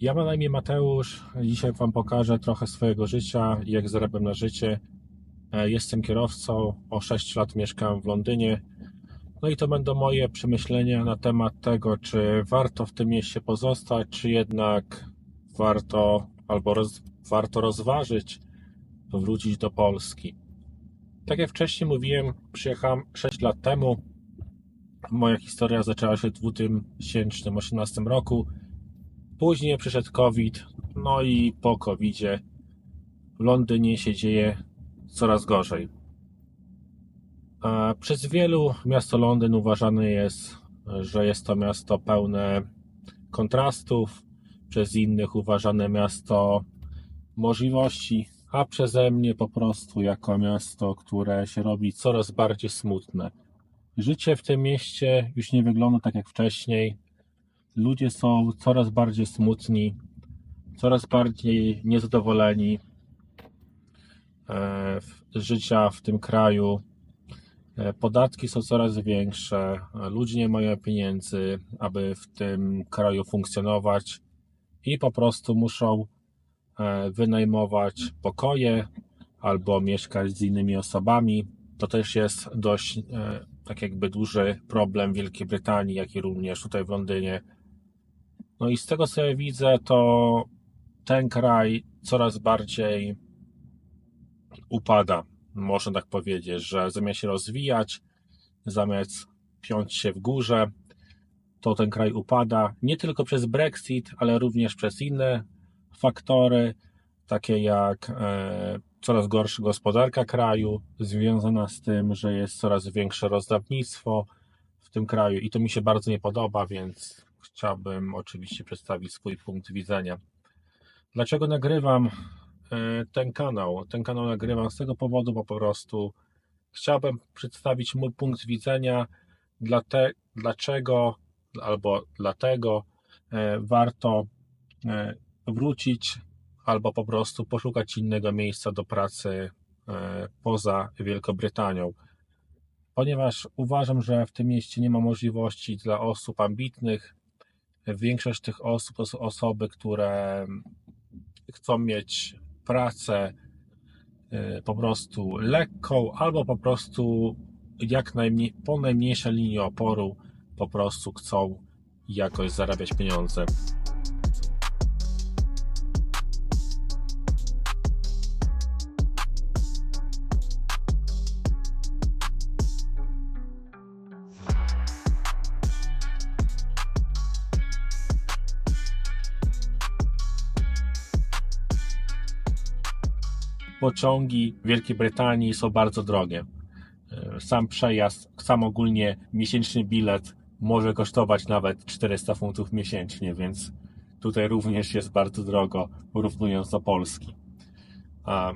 Ja mam na imię Mateusz. Dzisiaj Wam pokażę trochę swojego życia, jak zarabiam na życie. E, Jestem kierowcą, o 6 lat mieszkam w Londynie. No i to będą moje przemyślenia na temat tego, czy warto w tym mieście pozostać, czy jednak warto albo roz, warto rozważyć wrócić do Polski. Tak jak wcześniej mówiłem, przyjechałem 6 lat temu. Moja historia zaczęła się w 2018 roku. Później przyszedł COVID, no i po COVIDzie w Londynie się dzieje coraz gorzej. A Przez wielu miasto Londyn uważane jest, że jest to miasto pełne kontrastów, przez innych uważane miasto możliwości, a przeze mnie po prostu jako miasto, które się robi coraz bardziej smutne. Życie w tym mieście już nie wygląda tak jak wcześniej. Ludzie są coraz bardziej smutni, coraz bardziej niezadowoleni e, z życia w tym kraju. E, Podatki są coraz większe, ludzie nie mają pieniędzy, aby w tym kraju funkcjonować i po prostu muszą e, wynajmować pokoje albo mieszkać z innymi osobami. To też jest dość tak jakby duży problem w Wielkiej Brytanii, jak i również tutaj w Londynie. No i z tego co ja widzę, to ten kraj coraz bardziej upada, można tak powiedzieć, że zamiast się rozwijać, zamiast piąć się w górze, to ten kraj upada nie tylko przez Brexit, ale również przez inne faktory, takie jak e, coraz gorsza gospodarka kraju, związana z tym, że jest coraz większe rozdawnictwo w tym kraju i to mi się bardzo nie podoba, więc chciałbym oczywiście przedstawić swój punkt widzenia. Dlaczego nagrywam e, ten kanał? Ten kanał nagrywam z tego powodu, bo po prostu chciałbym przedstawić mój punkt widzenia, dlate, dlaczego albo dlatego e, warto e, wrócić albo po prostu poszukać innego miejsca do pracy poza Wielką Brytanią. Ponieważ uważam, że w tym mieście nie ma możliwości dla osób ambitnych. Większość tych osób to są osoby, które chcą mieć pracę e, po prostu lekką, albo po prostu jak najmniej, po najmniejszej linii oporu po prostu chcą jakoś zarabiać pieniądze. Pociągi w Wielkiej Brytanii są bardzo drogie. E, Sam przejazd, sam ogólnie miesięczny bilet może kosztować nawet 400 funtów miesięcznie, więc tutaj również jest bardzo drogo, porównując do Polski. A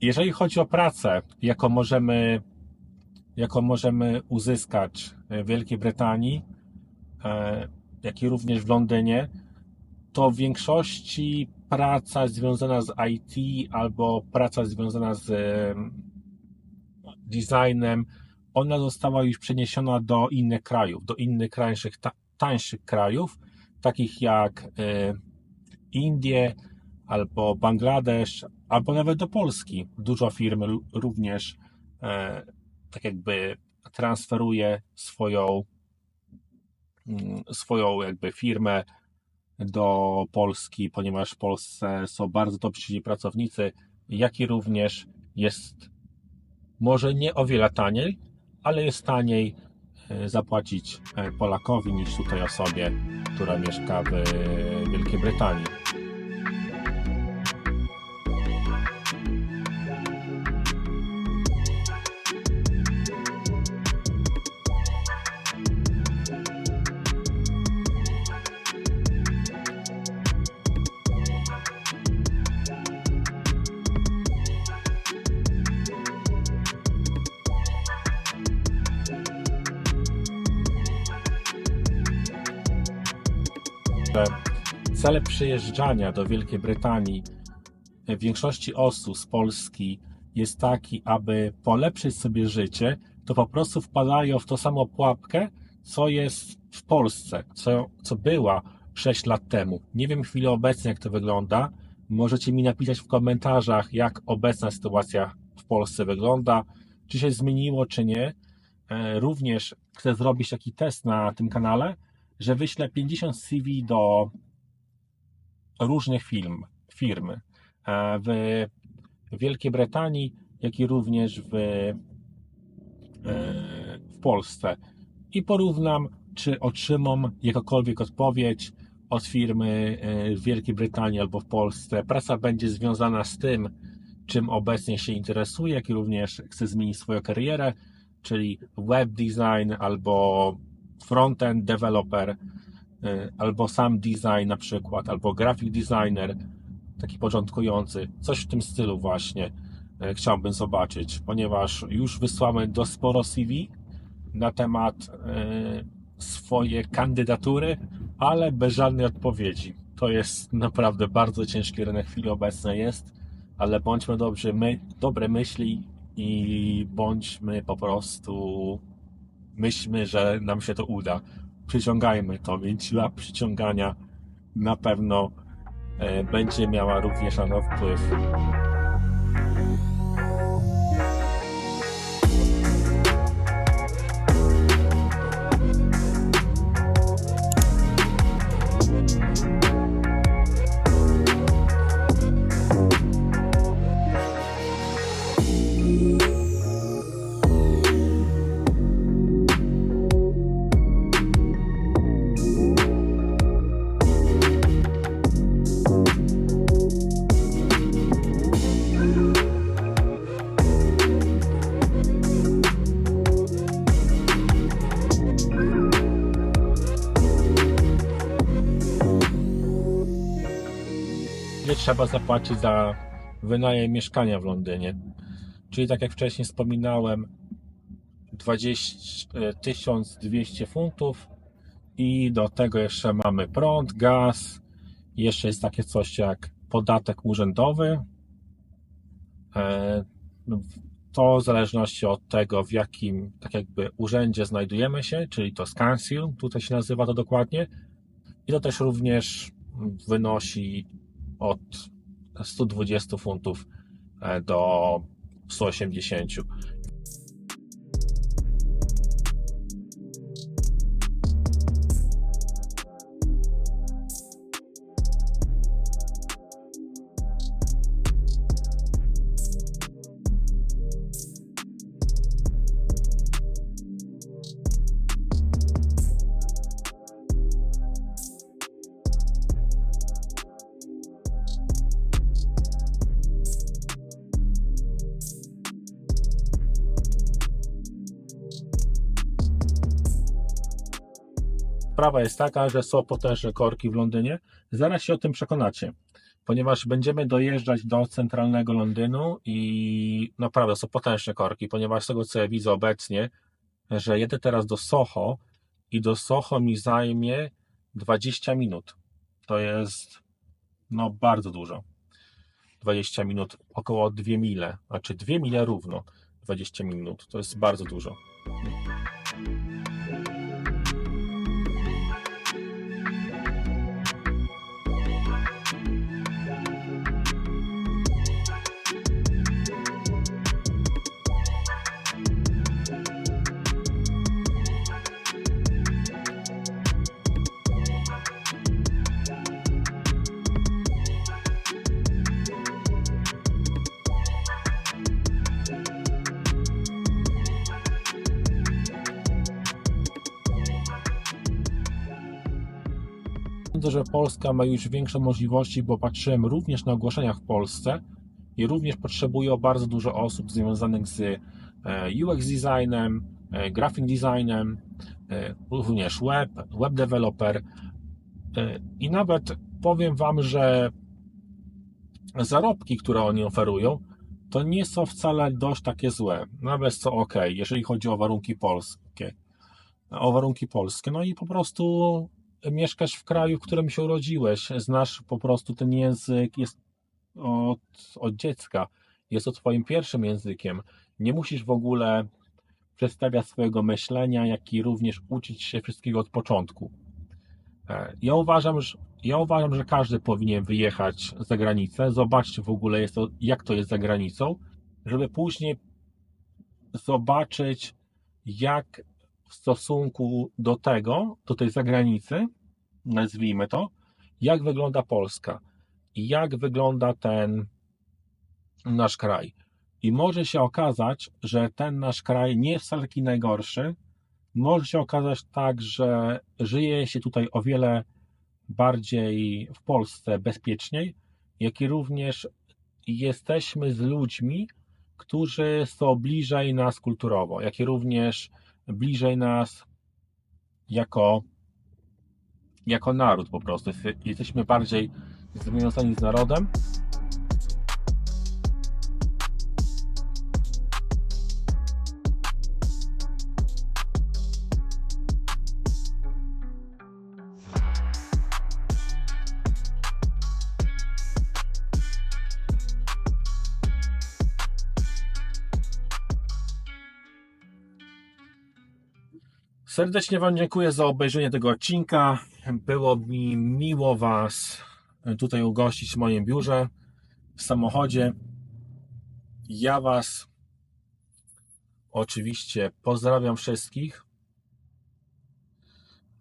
Jeżeli chodzi o pracę, jaką możemy, jaką możemy uzyskać w Wielkiej Brytanii, e, jak i również w Londynie, to w większości praca związana z IT albo praca związana z em, designem, ona została już przeniesiona do innych krajów, do innych tańszych, ta, tańszych krajów, takich jak e, Indie albo Bangladesz, albo nawet do Polski. Dużo firm również e, tak jakby transferuje swoją, mm, swoją jakby firmę do Polski, ponieważ w Polsce są bardzo dobrzy pracownicy, jak i również jest może nie o wiele taniej, ale jest taniej e, zapłacić e, Polakowi niż tutaj osobie, która mieszka w Wielkiej Brytanii. Cel przyjeżdżania do Wielkiej Brytanii w większości osób z Polski jest taki, aby polepszyć sobie życie, to po prostu wpadają w tą samą pułapkę, co jest w Polsce, co, co była 6 lat temu. Nie wiem chwili obecnej, jak to wygląda. Możecie mi napisać w komentarzach, jak obecna sytuacja w Polsce wygląda, czy się zmieniło, czy nie. E, Również chcę zrobić taki test na tym kanale, że wyślę 50 CV do różnych firm, firm w Wielkiej Brytanii, jak i również w, e, w Polsce. I porównam, czy otrzymam jakąkolwiek odpowiedź od firmy e, w Wielkiej Brytanii albo w Polsce. Praca będzie związana z tym, czym obecnie się interesuje, jak i również chce zmienić swoją karierę, czyli web design albo frontend developer, albo sam design na przykład, albo graphic designer, taki początkujący, coś w tym stylu właśnie e, chciałbym zobaczyć, ponieważ już wysłałem do sporo CV na temat e, swoje kandydatury, ale bez żadnej odpowiedzi. To jest naprawdę bardzo ciężki rynek w chwili obecnej jest, ale bądźmy dobrzy, my, dobre myśli i bądźmy po prostu myślmy, że nam się to uda. Przyciągajmy to, więc siła przyciągania na pewno e, będzie miała również na wpływ. Ile trzeba zapłacić za wynajem mieszkania w Londynie. Czyli tak jak wcześniej wspominałem, 20, e, 1200 funtów i do tego jeszcze mamy prąd, gaz, jeszcze jest takie coś jak podatek urzędowy. E, To w zależności od tego, w jakim tak jakby urzędzie znajdujemy się, czyli to Council, tutaj się nazywa to dokładnie. I to też również wynosi od 120 funtów e, do 180. Sprawa jest taka, że są potężne korki w Londynie. Zaraz się o tym przekonacie, ponieważ będziemy dojeżdżać do centralnego Londynu i naprawdę są potężne korki, ponieważ z tego co ja widzę obecnie, że jedę teraz do Soho i do Soho mi zajmie 20 minut. To jest no bardzo dużo. 20 minut, około 2 mile, znaczy 2 mile równo 20 minut. To jest bardzo dużo. Sądzę, że Polska ma już większe możliwości, bo patrzyłem również na ogłoszenia w Polsce i również potrzebują bardzo dużo osób związanych z e, UX designem, e, graphic designem, e, również web, web developer i nawet powiem Wam, że zarobki, które oni oferują, to nie są wcale dość takie złe. Nawet co ok, jeżeli chodzi o warunki polskie. O warunki polskie. No i po prostu mieszkasz w kraju, w którym się urodziłeś, znasz po prostu ten język, jest od, od dziecka, jest to twoim pierwszym językiem. Nie musisz w ogóle przedstawiać swojego myślenia, jak i również uczyć się wszystkiego od początku. E, Ja uważam, że, ja uważam, że każdy powinien wyjechać za granicę, zobaczyć w ogóle to, jak to jest za granicą, żeby później zobaczyć, jak w stosunku do tego, do tej zagranicy, nazwijmy to, jak wygląda Polska i jak wygląda ten nasz kraj. I może się okazać, że ten nasz kraj nie jest wcale taki najgorszy. Może się okazać tak, że żyje się tutaj o wiele bardziej w Polsce bezpieczniej, jak i również jesteśmy z ludźmi, którzy są bliżej nas kulturowo, jak i również bliżej nas jako, jako naród po prostu. Jesteśmy bardziej związani z narodem. Serdecznie Wam dziękuję za obejrzenie tego odcinka. Było mi miło Was tutaj ugościć w moim biurze, w samochodzie. Ja Was oczywiście pozdrawiam wszystkich.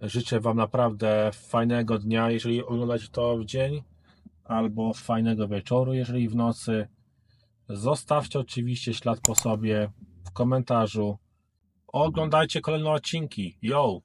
Życzę Wam naprawdę fajnego dnia, jeżeli oglądacie to w dzień, albo fajnego wieczoru, jeżeli w nocy. Zostawcie oczywiście ślad po sobie w komentarzu. Oglądajcie kolejne odcinki. Yo!